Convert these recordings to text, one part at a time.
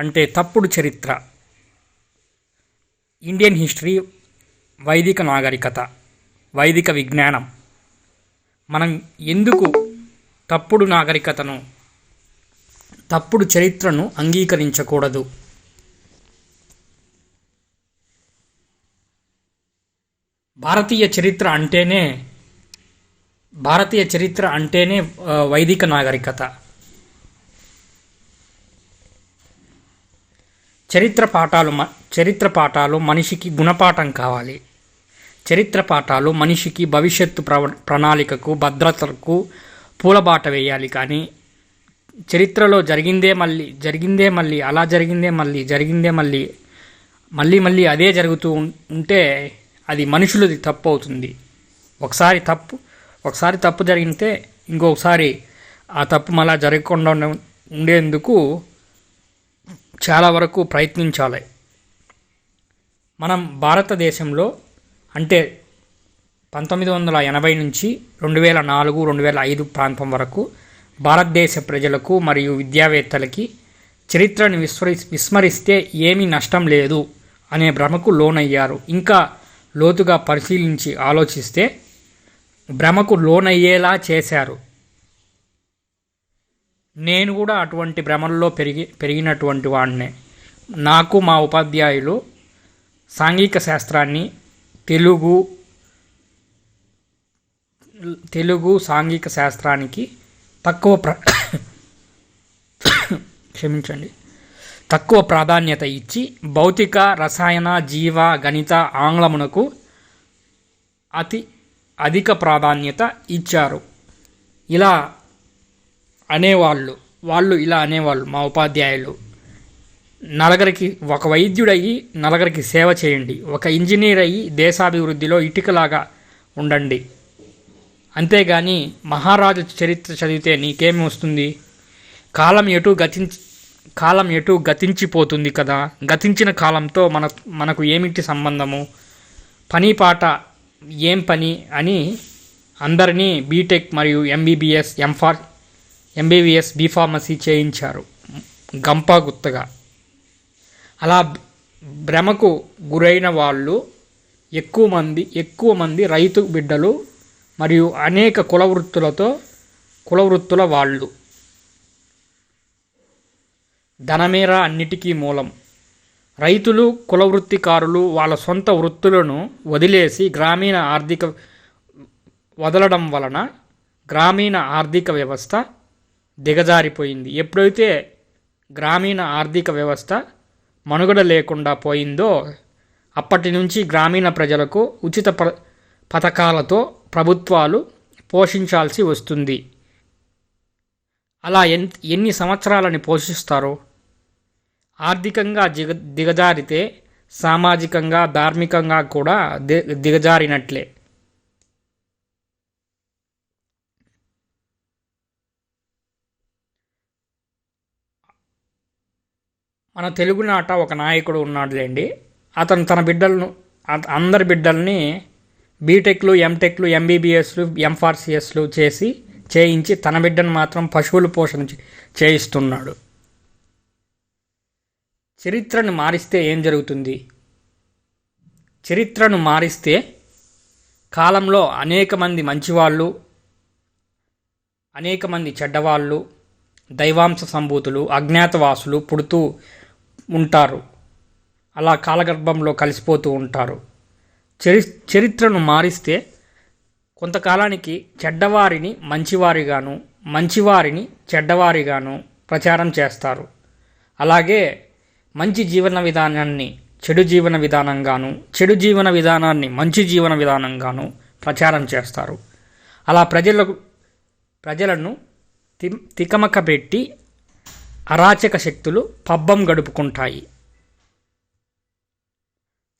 అంటే తప్పుడు చరిత్ర. ఇండియన్ హిస్టరీ వైదిక నాగరికత వైదిక విజ్ఞానం. మనం ఎందుకు తప్పుడు నాగరికతను తప్పుడు చరిత్రను అంగీకరించకూడదు? భారతీయ చరిత్ర అంటేనే భారతీయ చరిత్ర అంటేనే వైదిక నాగరికత. చరిత్ర పాఠాలు మ- చరిత్ర పాఠాలు మనిషికి గుణపాఠం కావాలి. చరిత్ర పాఠాలు మనిషికి భవిష్యత్తు ప్ర ప్రణాళికకు భద్రతకు పూలబాట వేయాలి కానీ చరిత్రలో జరిగిందే మళ్ళీ జరిగిందే మళ్ళీ అలా జరిగిందే మళ్ళీ జరిగిందే మళ్ళీ మళ్ళీ మళ్ళీ అదే జరుగుతూ ఉంటే అది మనుషులది తప్పు అవుతుంది. ఒకసారి తప్పు ఒకసారి తప్పు జరిగితే ఇంకొకసారి ఆ తప్పు మళ్ళా జరగకుండా ఉండేందుకు చాలా వరకు ప్రయత్నించాలి. మనం భారతదేశంలో అంటే పంతొమ్మిది వందల ఎనభై నుంచి రెండు వేల నాలుగు రెండు వేల ఐదు ప్రాంతం వరకు భారతదేశ ప్రజలకు మరియు విద్యావేత్తలకి చరిత్రను విస్మరి విస్మరిస్తే ఏమీ నష్టం లేదు అనే భ్రమకు లోనయ్యారు. ఇంకా లోతుగా పరిశీలించి ఆలోచిస్తే భ్రమకు లోనయ్యేలా చేశారు. నేను కూడా అటువంటి భ్రమల్లో పెరిగి పెరిగినటువంటి వాడినే నాకు మా ఉపాధ్యాయులు సాంఘిక శాస్త్రాన్ని తెలుగు తెలుగు సాంఘిక శాస్త్రానికి తక్కువ ప్ర క్షమించండి తక్కువ ప్రాధాన్యత ఇచ్చి భౌతిక రసాయన జీవ గణిత ఆంగ్లమునకు అతి అధిక ప్రాధాన్యత ఇచ్చారు. ఇలా అనేవాళ్ళు వాళ్ళు ఇలా అనేవాళ్ళు మా ఉపాధ్యాయులు. నలుగురికి ఒక వైద్యుడయ్యి నలగరికి సేవ చేయండి. ఒక ఇంజనీర్ అయ్యి దేశాభివృద్ధిలో ఇటుకలాగా ఉండండి. అంతేగాని మహారాజు చరిత్ర చదివితే నీకేమి వస్తుంది? కాలం ఎటు గతించి కాలం ఎటు గతించిపోతుంది కదా? గతించిన కాలంతో మన మనకు ఏమిటి సంబంధము? పని పాట ఏం పని అని అందరినీ బీటెక్ మరియు ఎంబీబీఎస్ ఎంఫార్ ఎంబీబీఎస్ బీఫార్మసీ చేయించారు. గంపా గుత్తగా. అలా భ్రమకు గురైన వాళ్ళు ఎక్కువ మంది ఎక్కువ మంది రైతు బిడ్డలు మరియు అనేక కుల వృత్తులతో కుల వృత్తుల వాళ్ళు. ధనమేర అన్నిటికీ మూలం. రైతులు కుల వృత్తికారులు వాళ్ళ సొంత వృత్తులను వదిలేసి గ్రామీణ ఆర్థిక వదలడం వలన గ్రామీణ ఆర్థిక వ్యవస్థ దిగజారిపోయింది. ఎప్పుడైతే గ్రామీణ ఆర్థిక వ్యవస్థ మనుగడ లేకుండా పోయిందో అప్పటి నుంచి గ్రామీణ ప్రజలకు ఉచిత ప పథకాలతో ప్రభుత్వాలు పోషించాల్సి వస్తుంది. అలా ఎన్ ఎన్ని సంవత్సరాలని పోషిస్తారో? ఆర్థికంగా దిగ దిగజారితే సామాజికంగా ధార్మికంగా కూడా ది దిగజారినట్లే. మన తెలుగునాట ఒక నాయకుడు ఉన్నాడులేండి. అతను తన బిడ్డలను అందరి బిడ్డల్ని బీటెక్లు ఎంటెక్లు ఎంబీబీఎస్లు ఎంఫార్సిఎస్లు చేసి చేయించి తన బిడ్డను మాత్రం పశువుల పోషణ చేయిస్తున్నాడు. చరిత్రను మారిస్తే ఏం జరుగుతుంది? చరిత్రను మారిస్తే కాలంలో అనేక మంది మంచివాళ్ళు అనేక మంది చెడ్డవాళ్ళు దైవాంశ సంభూతులు అజ్ఞాతవాసులు పుడుతూ ఉంటారు. అలా కాలగర్భంలో కలిసిపోతూ ఉంటారు. చరి చరిత్రను మారిస్తే కొంతకాలానికి చెడ్డవారిని మంచివారిగాను మంచివారిని చెడ్డవారిగాను ప్రచారం చేస్తారు. అలాగే మంచి జీవన విధానాన్ని చెడు జీవన విధానంగాను చెడు జీవన విధానాన్ని మంచి జీవన విధానంగాను ప్రచారం చేస్తారు. అలా ప్రజలకు ప్రజలను తి తికమక పెట్టి అరాచక శక్తులు పబ్బం గడుపుకుంటాయి.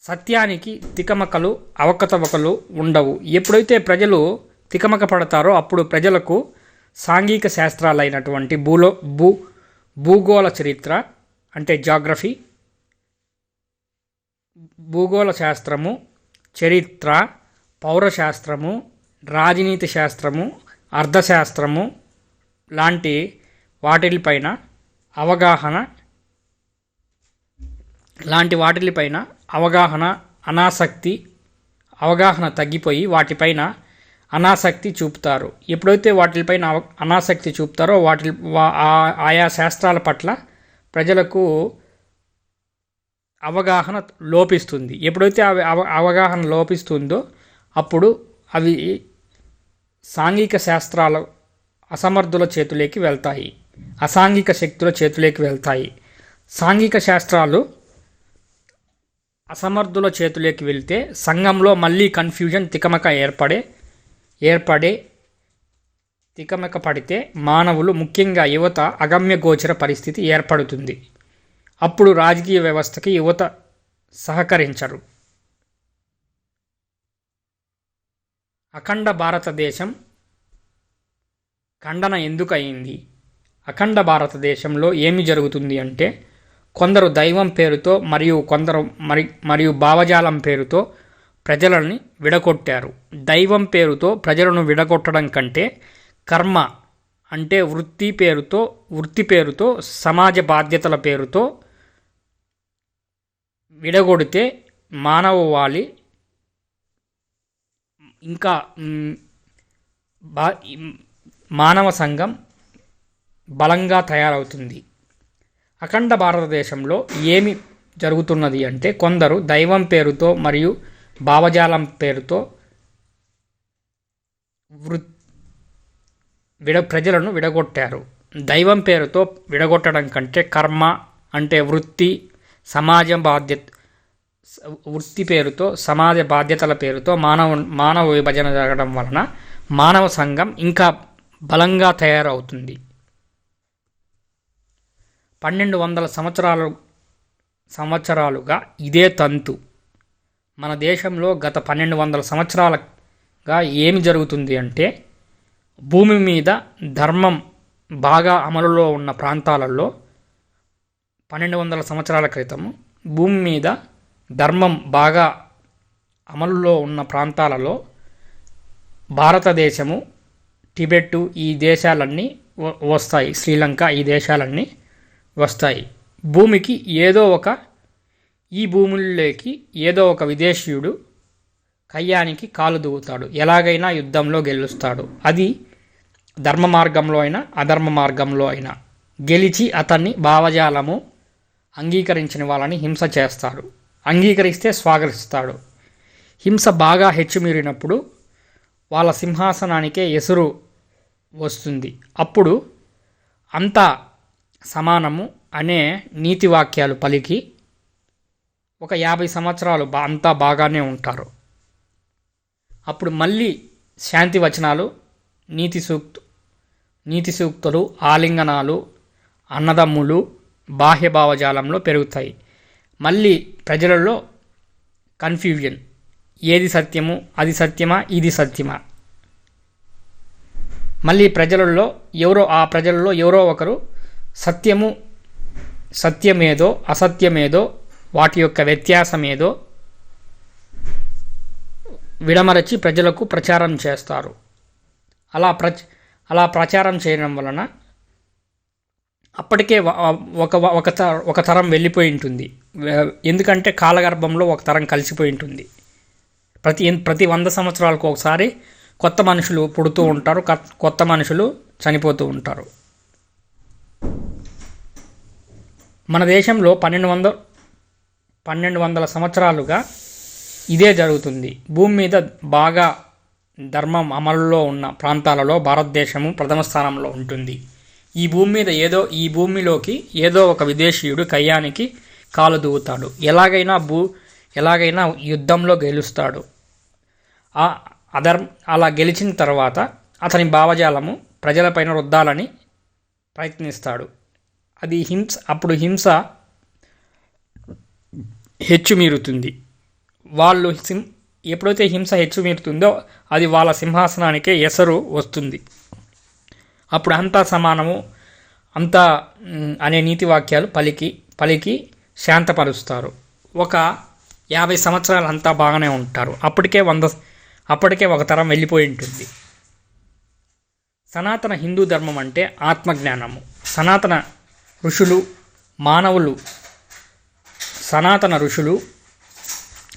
సత్యానికి తికమకలు అవకతవకలు ఉండవు. ఎప్పుడైతే ప్రజలు తికమక పడతారో అప్పుడు ప్రజలకు సాంఘిక శాస్త్రాలైనటువంటి భూలో భూ భూగోళ చరిత్ర అంటే జాగ్రఫీ భూగోళ శాస్త్రము చరిత్ర పౌరశాస్త్రము రాజనీతి శాస్త్రము అర్థశాస్త్రము లాంటి వాటిపైన అవగాహన లాంటి వాటిపైన అవగాహన అనాసక్తి అవగాహన తగ్గిపోయి వాటిపైన అనాసక్తి చూపుతారు. ఎప్పుడైతే వాటిపైన అవ అనాసక్తి చూపుతారో వాటి వా- ఆ- ఆయా శాస్త్రాల పట్ల ప్రజలకు అవగాహన లోపిస్తుంది. ఎప్పుడైతే అవి అవ అవగాహన లోపిస్తుందో అప్పుడు అవి సాంఘిక శాస్త్రాల అసమర్థుల చేతులేకి వెళ్తాయి. అసాంఘిక శక్తుల చేతులేకి వెళ్తాయి. సాంఘిక శాస్త్రాలు అసమర్థుల చేతులేకి వెళ్తే సంఘంలో మళ్ళీ కన్ఫ్యూజన్ తికమక ఏర్పడే ఏర్పడే తికమక పడితే మానవులు ముఖ్యంగా యువత అగమ్య గోచర పరిస్థితి ఏర్పడుతుంది. అప్పుడు రాజకీయ వ్యవస్థకి యువత సహకరించరు. అఖండ భారతదేశం ఖండన ఎందుకు అయింది అఖండ భారతదేశంలో ఏమి జరుగుతుంది అంటే కొందరు దైవం పేరుతో మరియు కొందరు మరి మరియు భావజాలం పేరుతో ప్రజలని విడగొట్టారు. దైవం పేరుతో ప్రజలను విడగొట్టడం కంటే కర్మ అంటే వృత్తి పేరుతో వృత్తి పేరుతో సమాజ బాధ్యతల పేరుతో విడగొడితే మానవవాళి ఇంకా బా మానవ సంఘం బలంగా తయారవుతుంది. అఖండ భారతదేశంలో ఏమి జరుగుతున్నది అంటే కొందరు దైవం పేరుతో మరియు భావజాలం పేరుతో వృ విడ ప్రజలను విడగొట్టారు. దైవం పేరుతో విడగొట్టడం కంటే కర్మ అంటే వృత్తి సమాజం బాధ్యత వృత్తి పేరుతో సమాజ బాధ్యతల పేరుతో మానవ మానవ విభజన జరగడం వలన మానవ సంఘం ఇంకా బలంగా తయారవుతుంది. పన్నెండు వందల సంవత్సరాలు సంవత్సరాలుగా ఇదే తంతు. మన దేశంలో గత పన్నెండు వందల సంవత్సరాలుగా ఏమి జరుగుతుంది అంటే భూమి మీద ధర్మం బాగా అమలులో ఉన్న ప్రాంతాలలో పన్నెండు వందల సంవత్సరాల క్రితం భూమి మీద ధర్మం బాగా అమలులో ఉన్న ప్రాంతాలలో భారతదేశము టిబెట్టు ఈ దేశాలన్నీ వస్తాయి. శ్రీలంక ఈ దేశాలన్నీ వస్తాయి. భూమికి ఏదో ఒక ఈ భూముల్లోకి ఏదో ఒక విదేశీయుడు కయ్యానికి కాలు దువ్వుతాడు ఎలాగైనా యుద్ధంలో గెలుస్తాడు. అది ధర్మ మార్గంలో అయినా అధర్మ మార్గంలో అయినా. గెలిచి అతన్ని భావజాలము అంగీకరించిన వాళ్ళని హింస చేస్తాడు. అంగీకరిస్తే స్వాగతిస్తాడు. హింస బాగా హెచ్చుమీరినప్పుడు వాళ్ళ సింహాసనానికే ఎసురు వస్తుంది. అప్పుడు అంతా సమానము అనే నీతి వాక్యాలు పలికి ఒక యాభై సంవత్సరాలు అంతా బాగానే ఉంటారు. అప్పుడు మళ్ళీ శాంతి వచనాలు నీతి సూక్తు నీతి సూక్తులు ఆలింగనాలు అన్నదమ్ములు బాహ్య భావజాలంలో పెరుగుతాయి. మళ్ళీ ప్రజలలో కన్ఫ్యూజన్ ఏది సత్యము అది సత్యమా ఇది సత్యమా? మళ్ళీ ప్రజలలో ఎవరో ఆ ప్రజలలో ఎవరో ఒకరు సత్యము సత్యమేదో అసత్యమేదో వాటి యొక్క వ్యత్యాసమేదో విడమరచి ప్రజలకు ప్రచారం చేస్తారు. అలా ప్ర అలా ప్రచారం చేయడం వలన అప్పటికే ఒక ఒక త- ఒక తరం వెళ్ళిపోయి ఉంటుంది. ఎందుకంటే కాలగర్భంలో ఒక తరం కలిసిపోయి ఉంటుంది. ప్రతి ప్రతి వంద సంవత్సరాలకు ఒకసారి కొత్త మనుషులు పుడుతూ ఉంటారు కొత్త మనుషులు చనిపోతూ ఉంటారు. మన దేశంలో పన్నెండు వందల పన్నెండు వందల సంవత్సరాలుగా ఇదే జరుగుతుంది. భూమి మీద బాగా ధర్మం అమలులో ఉన్న ప్రాంతాలలో భారతదేశము ప్రథమ స్థానంలో ఉంటుంది. ఈ భూమి మీద ఏదో ఈ భూమిలోకి ఏదో ఒక విదేశీయుడు కయ్యానికి కాలు దువ్వుతాడు ఎలాగైనా భూ ఎలాగైనా యుద్ధంలో గెలుస్తాడు. ఆ అధర్మ అలా గెలిచిన తర్వాత అతని భావజాలము ప్రజలపైన రుద్దాలని ప్రయత్నిస్తాడు. అది హింస అప్పుడు హింస హెచ్చుమీరుతుంది. వాళ్ళు సిం ఎప్పుడైతే హింస హెచ్చుమీరుతుందో అది వాళ్ళ సింహాసనానికే ఎసరు వస్తుంది. అప్పుడు అంతా సమానము అంతా అనే నీతి వాక్యాలు పలికి పలికి శాంతపరుస్తారు. ఒక యాభై సంవత్సరాలు అంతా బాగానే ఉంటారు. అప్పటికే వంద అప్పటికే ఒక తరం వెళ్ళిపోయి ఉంటుంది. సనాతన హిందూ ధర్మం అంటే ఆత్మజ్ఞానము. సనాతన ఋషులు మానవులు సనాతన ఋషులు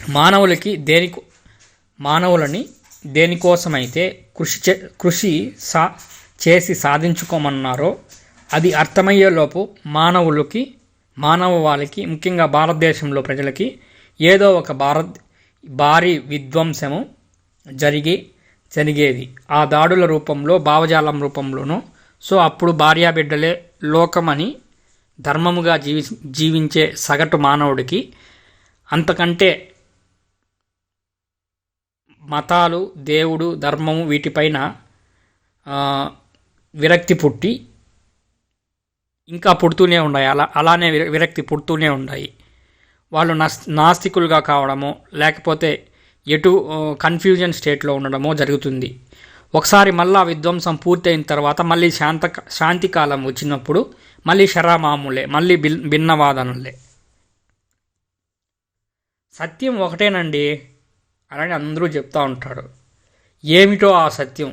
మానవులకి దేని మానవులని దేనికోసమైతే కృషి చే కృషి సా చేసి సాధించుకోమన్నారో అది అర్థమయ్యేలోపు మానవులకి మానవ వాళ్ళకి ముఖ్యంగా భారతదేశంలో ప్రజలకి ఏదో ఒక భారత్ భారీ విధ్వంసము జరిగి జరిగేది ఆ దాడుల రూపంలో భావజాలం రూపంలోనూ సో అప్పుడు భార్యాబిడ్డలే లోకమని ధర్మముగా జీవి జీవించే సగటు మానవుడికి అంతకంటే మతాలు దేవుడు ధర్మము వీటిపైన విరక్తి పుట్టి ఇంకా పుడుతూనే ఉన్నాయి. అలా అలానే విరక్తి పుడుతూనే ఉన్నాయి. వాళ్ళు నాస్ నాస్తికులుగా కావడము లేకపోతే ఎటు కన్ఫ్యూజన్ స్టేట్లో ఉండడమో జరుగుతుంది. ఒకసారి మళ్ళా విధ్వంసం పూర్తయిన తర్వాత మళ్ళీ శాంత శాంతి కాలం వచ్చినప్పుడు మళ్ళీ శరామాములే మళ్ళీ బిల్ భిన్నవాదనులే. సత్యం ఒకటేనండి అని అందరూ చెప్తూ ఉంటాడు ఏమిటో ఆ సత్యం?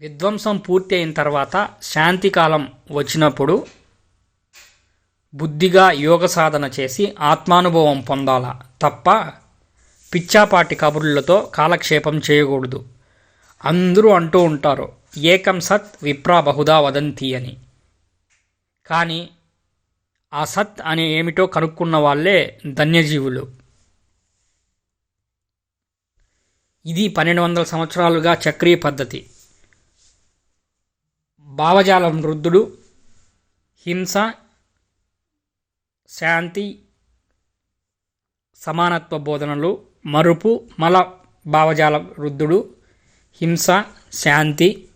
విధ్వంసం పూర్తి అయిన తర్వాత శాంతి కాలం వచ్చినప్పుడు బుద్ధిగా యోగ సాధన చేసి ఆత్మానుభవం పొందాలా తప్ప పిచ్చాపాటి కబుర్లతో కాలక్షేపం చేయకూడదు. అందరూ అంటూ ఉంటారు ఏకం సత్ విప్రా బహుదా వదంతి అని. కానీ ఆ సత్ అనే ఏమిటో కనుక్కున్న వాళ్ళే ధన్యజీవులు. ఇది పన్నెండు వందల సంవత్సరాలుగా చక్రీయ పద్ధతి. భావజాలం వృద్ధుడు హింస శాంతి సమానత్వ బోధనలు మరుపు మల భావజాల వృద్ధుడు హింస శాంతి.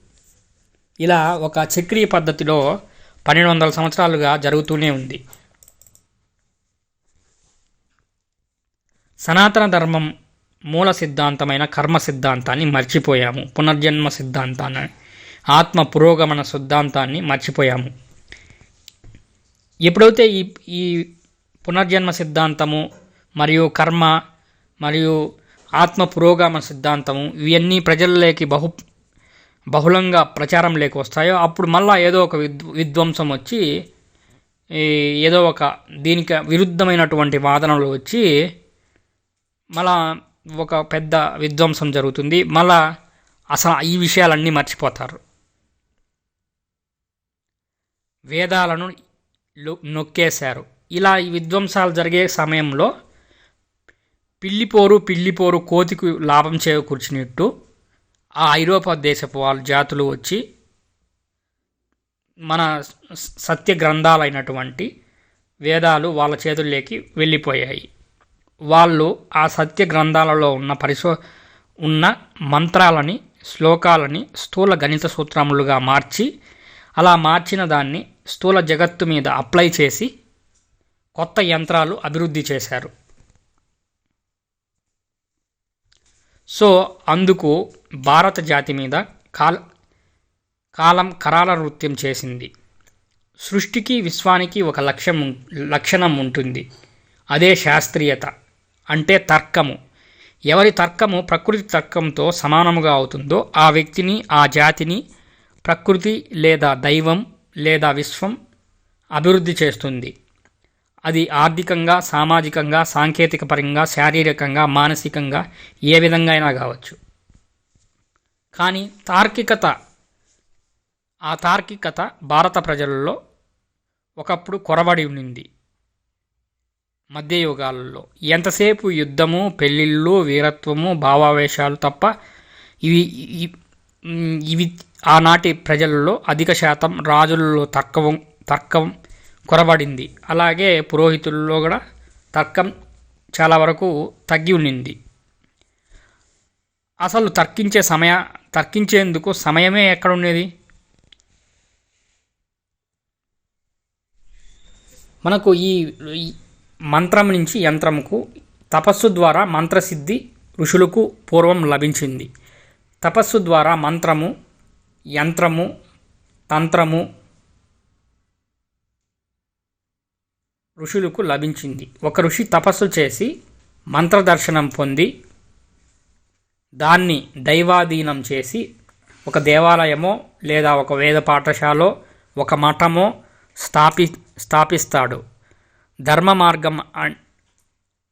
ఇలా ఒక చక్రీయ పద్ధతిలో పన్నెండు వందల సంవత్సరాలుగా జరుగుతూనే ఉంది. సనాతన ధర్మం మూల సిద్ధాంతమైన కర్మ సిద్ధాంతాన్ని మర్చిపోయాము. పునర్జన్మ సిద్ధాంతాన్ని ఆత్మ పురోగమన సిద్ధాంతాన్ని మర్చిపోయాము. ఎప్పుడైతే ఈ ఈ పునర్జన్మ సిద్ధాంతము మరియు కర్మ మరియు ఆత్మ పురోగమన సిద్ధాంతము ఇవన్నీ ప్రజల్లోకి బహు బహుళంగా ప్రచారం లేక వస్తాయో అప్పుడు మళ్ళా ఏదో ఒక విద్ విధ్వంసం వచ్చి ఈ ఏదో ఒక దీనికి విరుద్ధమైనటువంటి వాదనలు వచ్చి మళ్ళా ఒక పెద్ద విధ్వంసం జరుగుతుంది. మళ్ళా అసలు ఈ విషయాలన్నీ మర్చిపోతారు. వేదాలను నొక్కేశారు. ఇలా ఈ విధ్వంసాలు జరిగే సమయంలో పిల్లిపోరు పిల్లిపోరు కోతికి లాభం చేకూర్చినట్టు ఆ ఐరోపా దేశపు వాళ్ళ జాతులు వచ్చి మన సత్య గ్రంథాలైనటువంటి వేదాలు వాళ్ళ చేతుల్లోకి వెళ్ళిపోయాయి. వాళ్ళు ఆ సత్య గ్రంథాలలో ఉన్న పరిశో ఉన్న మంత్రాలని శ్లోకాలని స్థూల గణిత సూత్రములుగా మార్చి అలా మార్చిన దాన్ని స్థూల జగత్తు మీద అప్లై చేసి కొత్త యంత్రాలు అభివృద్ధి చేశారు. సో అందుకు భారత జాతి మీద కాల్ కాలం కరాల నృత్యం చేసింది. సృష్టికి విశ్వానికి ఒక లక్ష్యం లక్షణం ఉంటుంది. అదే శాస్త్రీయత అంటే తర్కము. ఎవరి తర్కము ప్రకృతి తర్కంతో సమానముగా అవుతుందో ఆ వ్యక్తిని ఆ జాతిని ప్రకృతి లేదా దైవం లేదా విశ్వం అభివృద్ధి చేస్తుంది. అది ఆర్థికంగా సామాజికంగా సాంకేతిక పరంగా శారీరకంగా మానసికంగా ఏ విధంగా అయినా కావచ్చు. కానీ తార్కికత ఆ తార్కికత భారత ప్రజలలో ఒకప్పుడు కొరబడి ఉండింది. మధ్యయుగాలలో ఎంతసేపు యుద్ధము పెళ్ళిళ్ళు వీరత్వము భావావేశాలు తప్ప ఇవి ఇవి ఆనాటి ప్రజలలో అధిక శాతం రాజులలో తర్కం తర్కం కొరబడింది. అలాగే పురోహితుల్లో కూడా తర్కం చాలా వరకు తగ్గి ఉండింది అసలు తర్కించే సమయ తర్కించేందుకు సమయమే ఎక్కడ ఉండేది? మనకు ఈ మంత్రం నుంచి యంత్రంకు తపస్సు ద్వారా మంత్రసిద్ధి ఋషులకు పూర్వం లభించింది. తపస్సు ద్వారా మంత్రము యంత్రము తంత్రము ఋషులకు లభించింది. ఒక ఋషి తపస్సు చేసి మంత్రదర్శనం పొంది దాన్ని దైవాధీనం చేసి ఒక దేవాలయమో లేదా ఒక వేద పాఠశాలో ఒక మఠమో స్థాపి స్థాపిస్తాడు. ధర్మ మార్గం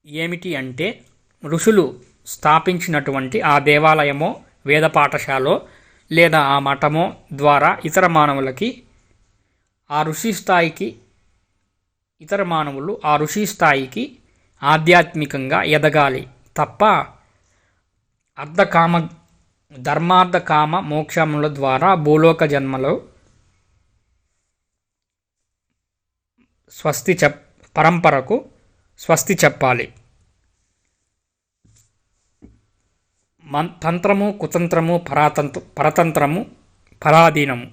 ఏమిటి అంటే ఋషులు స్థాపించినటువంటి ఆ దేవాలయమో వేద పాఠశాలో లేదా ఆ మఠమో ద్వారా ఇతర మానవులకి ఆ ఋషి స్థాయికి ఇతర మానవులు ఆ ఋషి స్థాయికి ఆధ్యాత్మికంగా ఎదగాలి తప్ప అర్ధకామ ధర్మార్థ కామ మోక్షముల ద్వారా భూలోక జన్మలో స్వస్తి చెప్ పరంపరకు స్వస్తి చెప్పాలి. మన్ తంత్రము కుతంత్రము పరాతంత్ర పరతంత్రము పరాధీనము.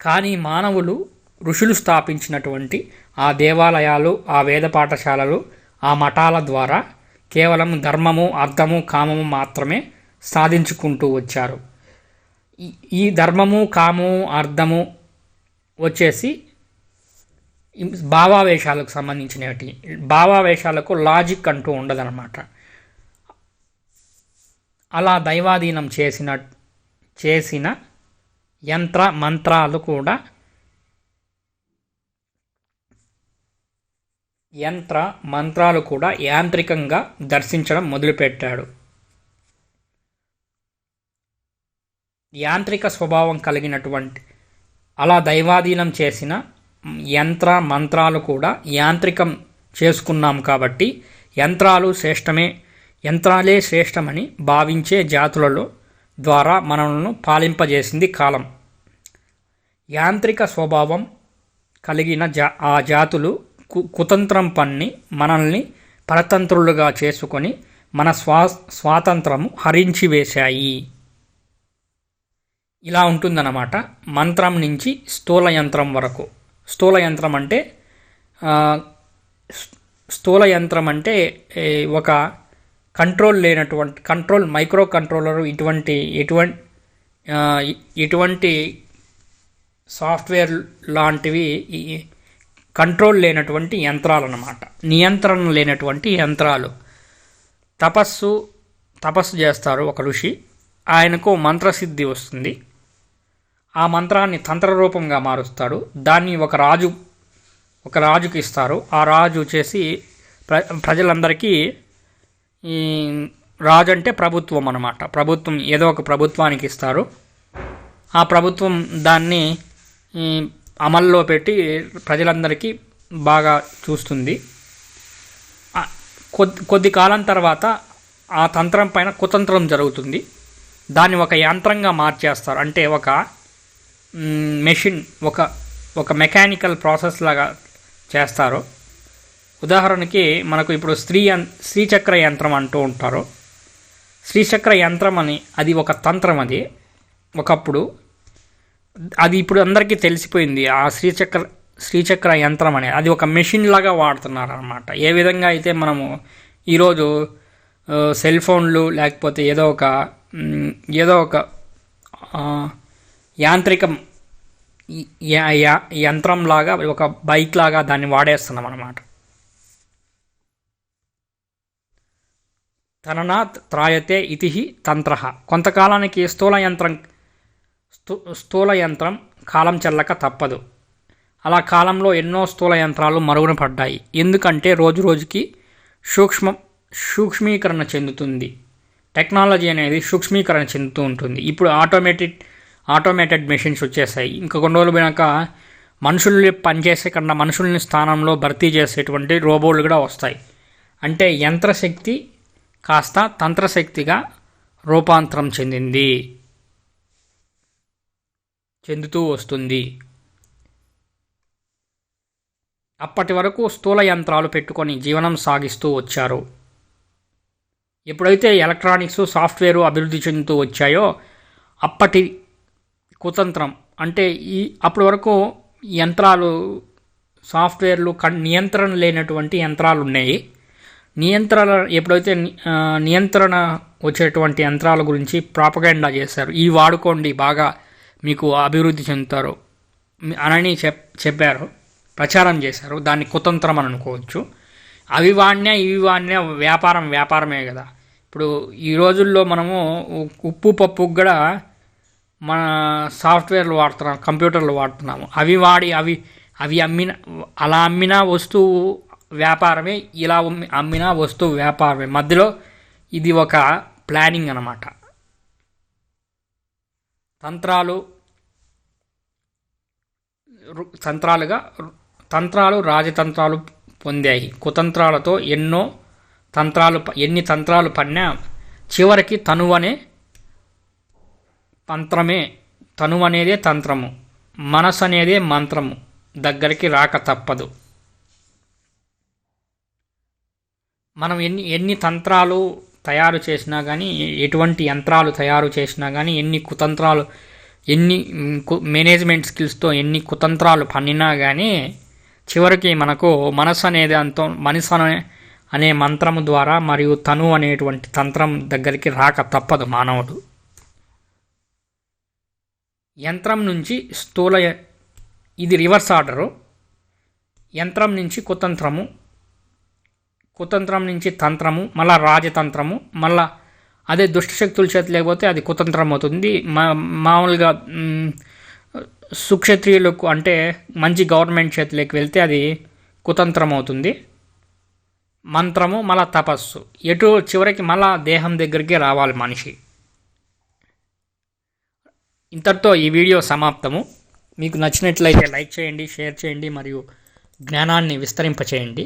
కానీ మానవులు ఋషులు స్థాపించినటువంటి ఆ దేవాలయాలు ఆ వేద పాఠశాలలు ఆ మఠాల ద్వారా కేవలం ధర్మము అర్థము కామము మాత్రమే సాధించుకుంటూ వచ్చారు. ఈ- ఈ ధర్మము కామము అర్థము వచ్చేసి భావావేశాలకు సంబంధించినవి భావావేశాలకు లాజిక్ అంటూ ఉండదన్నమాట. అలా దైవాధీనం చేసిన చేసిన యంత్ర మంత్రాలు కూడా యంత్ర మంత్రాలు కూడా యాంత్రికంగా దర్శించడం మొదలుపెట్టాడు. యాంత్రిక స్వభావం కలిగినటువంటి అలా దైవాధీనం చేసిన యంత్ర మంత్రాలు కూడా యాంత్రికం చేసుకున్నాం కాబట్టి యంత్రాలు శ్రేష్టమే యంత్రాలే శ్రేష్టమని భావించే జాతులలో ద్వారా మనలను పాలింపజేసింది కాలం. యాంత్రిక స్వభావం కలిగిన జా ఆ జాతులు కుతంత్రం పన్ని మనల్ని పరతంత్రులుగా చేసుకొని మన స్వా స్వాతంత్రము హరించి వేశాయి. ఇలా ఉంటుందన్నమాట. మంత్రం నుంచి స్థూల యంత్రం వరకు. స్థూల యంత్రం అంటే స్థూల యంత్రం అంటే ఒక కంట్రోల్ లేనటువంటి కంట్రోల్ మైక్రో కంట్రోలర్ ఇటువంటి ఎటువంటి ఎటువంటి సాఫ్ట్వేర్ లాంటివి కంట్రోల్ లేనటువంటి యంత్రాలు అన్నమాట నియంత్రణ లేనటువంటి యంత్రాలు. తపస్సు తపస్సు చేస్తారు ఒక ఋషి. ఆయనకు మంత్రసిద్ధి వస్తుంది. ఆ మంత్రాన్ని తంత్ర రూపంగా మారుస్తాడు. దాన్ని ఒక రాజు ఒక రాజుకి ఇస్తారు. ఆ రాజు వచ్చేసి ప్ర ప్రజలందరికీ ఈ రాజు అంటే ప్రభుత్వం అన్నమాట. ప్రభుత్వం ఏదో ఒక ప్రభుత్వానికి ఇస్తారు. ఆ ప్రభుత్వం దాన్ని అమల్లో పెట్టి ప్రజలందరికీ బాగా చూస్తుంది. కొద్ది కొద్ది కాలం తర్వాత ఆ తంత్రం పైన కుతంత్రం జరుగుతుంది. దాన్ని ఒక యంత్రంగా మార్చేస్తారు. అంటే ఒక మెషిన్ ఒక ఒక మెకానికల్ ప్రాసెస్ లాగా చేస్తారు. ఉదాహరణకి మనకు ఇప్పుడు స్త్రీ యం- శ్రీచక్ర యంత్రం అంటూ ఉంటారు. శ్రీచక్ర యంత్రం అని అది ఒక తంత్రం అది. ఒకప్పుడు అది ఇప్పుడు అందరికీ తెలిసిపోయింది. ఆ శ్రీచక్ర శ్రీచక్ర యంత్రం అనేది అది ఒక మెషిన్ లాగా వాడుతున్నారు అనమాట ఏ విధంగా అయితే మనము ఈరోజు సెల్ ఫోన్లు లేకపోతే ఏదో ఒక ఏదో ఒక యాంత్రికం యంత్రం లాగా ఒక బైక్ లాగా దాన్ని వాడేస్తున్నాం అనమాట తననా త్రాయతే ఇతిహి తంత్ర. కొంతకాలానికి స్థూల యంత్రం స్థూల యంత్రం కాలం చెల్లక తప్పదు. అలా కాలంలో ఎన్నో స్థూల యంత్రాలు మరుగున పడ్డాయి. ఎందుకంటే రోజు రోజుకి సూక్ష్మ సూక్ష్మీకరణ చెందుతుంది. టెక్నాలజీ అనేది సూక్ష్మీకరణ చెందుతూ ఉంటుంది. ఇప్పుడు ఆటోమేటెడ్ ఆటోమేటెడ్ మెషిన్స్ వచ్చేసాయి. ఇంకా కొన్ని రోజులు పోయినాక మనుషుల్ని పనిచేసే కన్నా మనుషుల్ని స్థానంలో భర్తీ చేసేటువంటి రోబోలు కూడా వస్తాయి. అంటే యంత్రశక్తి కాస్త తంత్రశక్తిగా రూపాంతరం చెందింది. చెందుతూ వస్తుంది. అప్పటి వరకు స్థూల యంత్రాలు పెట్టుకొని జీవనం సాగిస్తూ వచ్చారు. ఎప్పుడైతే ఎలక్ట్రానిక్స్ సాఫ్ట్వేరు అభివృద్ధి చెందుతూ వచ్చాయో అప్పటి కుతంత్రం అంటే ఈ అప్పటి వరకు యంత్రాలు సాఫ్ట్వేర్లు కన్ నియంత్రణ లేనటువంటి యంత్రాలు ఉన్నాయి. నియంత్రణ ఎప్పుడైతే నియంత్రణ వచ్చేటువంటి యంత్రాల గురించి ప్రాపగండా చేశారు. ఈ వాడుకోండి బాగా. మీకు అభివృద్ధి చెందుతారు అనని చెప్ చెప్పారు ప్రచారం చేశారు దాన్ని కుతంత్రం అని అనుకోవచ్చు. అవి వాడినా ఇవి వాడినా వ్యాపారం వ్యాపారమే కదా. ఇప్పుడు ఈ రోజుల్లో మనము ఉప్పు పప్పు కూడా మన సాఫ్ట్వేర్లు వాడుతున్నాం కంప్యూటర్లు వాడుతున్నాము. అవి వాడి అవి అవి అమ్మిన అలా అమ్మిన వస్తువు వ్యాపారమే ఇలా అమ్మిన వస్తువు వ్యాపారమే. మధ్యలో ఇది ఒక ప్లానింగ్ అనమాట తంత్రాలు తంత్రాలుగా తంత్రాలు రాజతంత్రాలు పొందాయి. కుతంత్రాలతో ఎన్నో తంత్రాలు ఎన్ని తంత్రాలు పడినా చివరికి తనువనే తంత్రమే. తనువు అనేదే తంత్రము. మనసు అనేదే మంత్రము. దగ్గరికి రాక తప్పదు. మనం ఎన్ని ఎన్ని తంత్రాలు తయారు చేసినా కానీ ఎటువంటి యంత్రాలు తయారు చేసినా కానీ ఎన్ని కుతంత్రాలు ఎన్ని కు- మేనేజ్మెంట్ స్కిల్స్తో ఎన్ని కుతంత్రాలు పన్నినా కానీ చివరికి మనకు మనసు అనేది అంతో మనసు అనే అనే మంత్రము ద్వారా మరియు తను అనేటువంటి తంత్రం దగ్గరికి రాక తప్పదు మానవుడు. యంత్రం నుంచి స్థూల ఇది రివర్స్ ఆర్డరు. యంత్రం నుంచి కుతంత్రము కుతంత్రం నుంచి తంత్రము మళ్ళా రాజతంత్రము మళ్ళా అదే దుష్టశక్తుల చేతి లేకపోతే అది కుతంత్రం అవుతుంది. మా మామూలుగా సుక్షత్రియులకు అంటే మంచి గవర్నమెంట్ చేతిలోకి వెళ్తే అది కుతంత్రం అవుతుంది. మంత్రము మళ్ళా తపస్సు. ఎటు చివరికి మళ్ళా దేహం దగ్గరికి రావాలి మనిషి. ఇంతటితో ఈ వీడియో సమాప్తము. మీకు నచ్చినట్లయితే లైక్ చేయండి షేర్ చేయండి మరియు జ్ఞానాన్ని విస్తరింపచేయండి.